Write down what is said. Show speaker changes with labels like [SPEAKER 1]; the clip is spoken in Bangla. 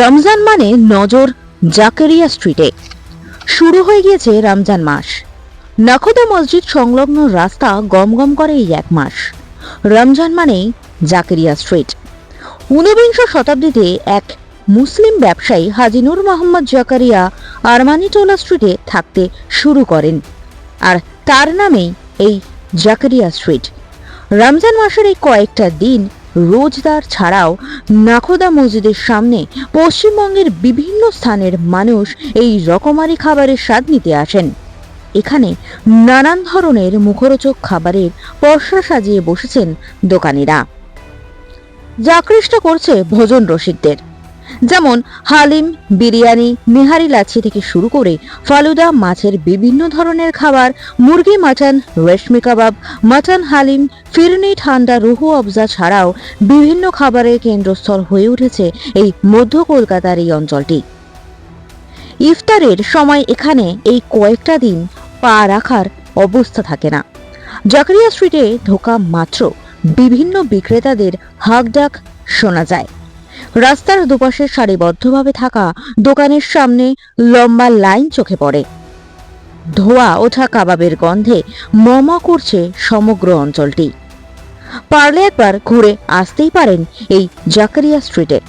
[SPEAKER 1] রমজান মানে নজর জাকারিয়া স্ট্রিটে। শুরু হয়ে গিয়েছে রমজান মাস। নাখোদা মসজিদ সংলগ্ন রাস্তা গমগম করে এই এক মাস। রমজান মানেই জাকারিয়া স্ট্রিট। ঊনবিংশ শতাব্দীতে এক মুসলিম ব্যবসায়ী হাজিনুর মোহাম্মদ জাকারিয়া আরমানিটোলা স্ট্রিটে থাকতে শুরু করেন। আর তার নামেই এই জাকারিয়া স্ট্রিট। রমজান মাসের এই কয়েকটা দিন রোজদার ছাড়াও নাখোদা মসজিদের সামনে পশ্চিমবঙ্গের বিভিন্ন স্থানের মানুষ এই রকমারি খাবারের স্বাদ নিতে আসেন। এখানে নানান ধরনের মুখরোচক খাবারের পর্সা সাজিয়ে বসেছেন দোকানিরা। যা আকৃষ্ট করছে ভোজন রসিকদের। যেমন হালিম, বিরিয়ানি, নেহারি লাচ্ছি থেকে শুরু করে ফালুদা, মাছের বিভিন্ন ধরনের খাবার, মুরগি, মাটন, রেশমি কাবাব, মাটন হালিম, ফিরনি ঠান্ডা রুহু অবজা ছাড়াও বিভিন্ন খাবারের কেন্দ্রস্থল হয়ে উঠেছে এই মধ্য কলকাতার এই অঞ্চলটি। ইফতারের সময় এখানে এই কয়েকটা দিন পা রাখার অবস্থা থাকে না। জাকারিয়া স্ট্রিটে ঢোকা মাত্র বিভিন্ন বিক্রেতাদের হাঁকডাক শোনা যায়। রাস্তার দুপাশে সারিবদ্ধভাবে থাকা দোকানের সামনে লম্বা লাইন চোখে পড়ে। ধোয়া ওঠা কাবাবের গন্ধে মম করছে সমগ্র অঞ্চলটি। পারলে একবার ঘুরে আসতেই পারেন এই জাকারিয়া স্ট্রিটে।